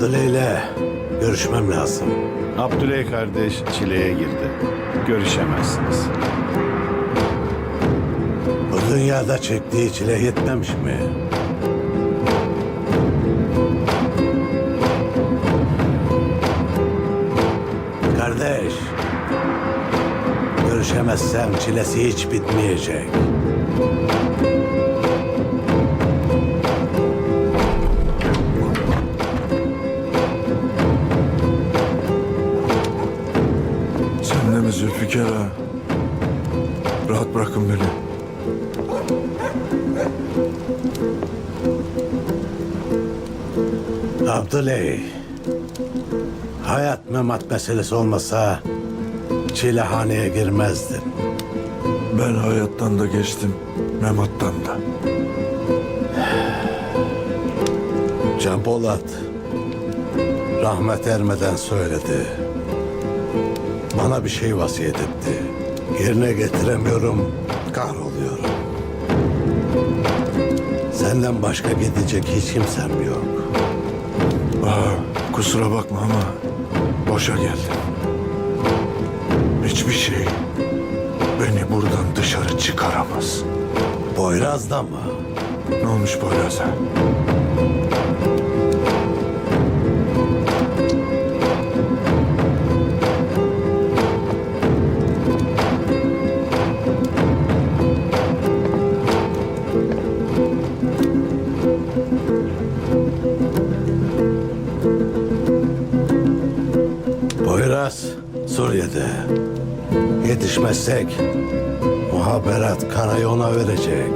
Abdüley'le görüşmem lazım. Abdüley kardeş çileye girdi. Görüşemezsiniz. Dünyada çektiği çile yetmemiş mi? Kardeş, görüşemezsem çilesi hiç bitmeyecek. Sen de mi Zülfikar ağa? Rahat bırakın beni. Abdüley, hayat memat meselesi olmasa çilehaneye girmezdin. Ben hayattan da geçtim, memattan da. Can Polat rahmet ermeden söyledi. Bana bir şey vasiyet etti. Yerine getiremiyorum, kahroluyorum. Senden başka gidecek hiç kimsem yok. Ağa, kusura bakma ama boşa geldim. Hiçbir şey beni buradan dışarı çıkaramaz. Boyraz'da mı? Ne olmuş Poyraz'a? Boyraz Suriye'de. Yetişmezsek muhaberat Karayon'a verecek.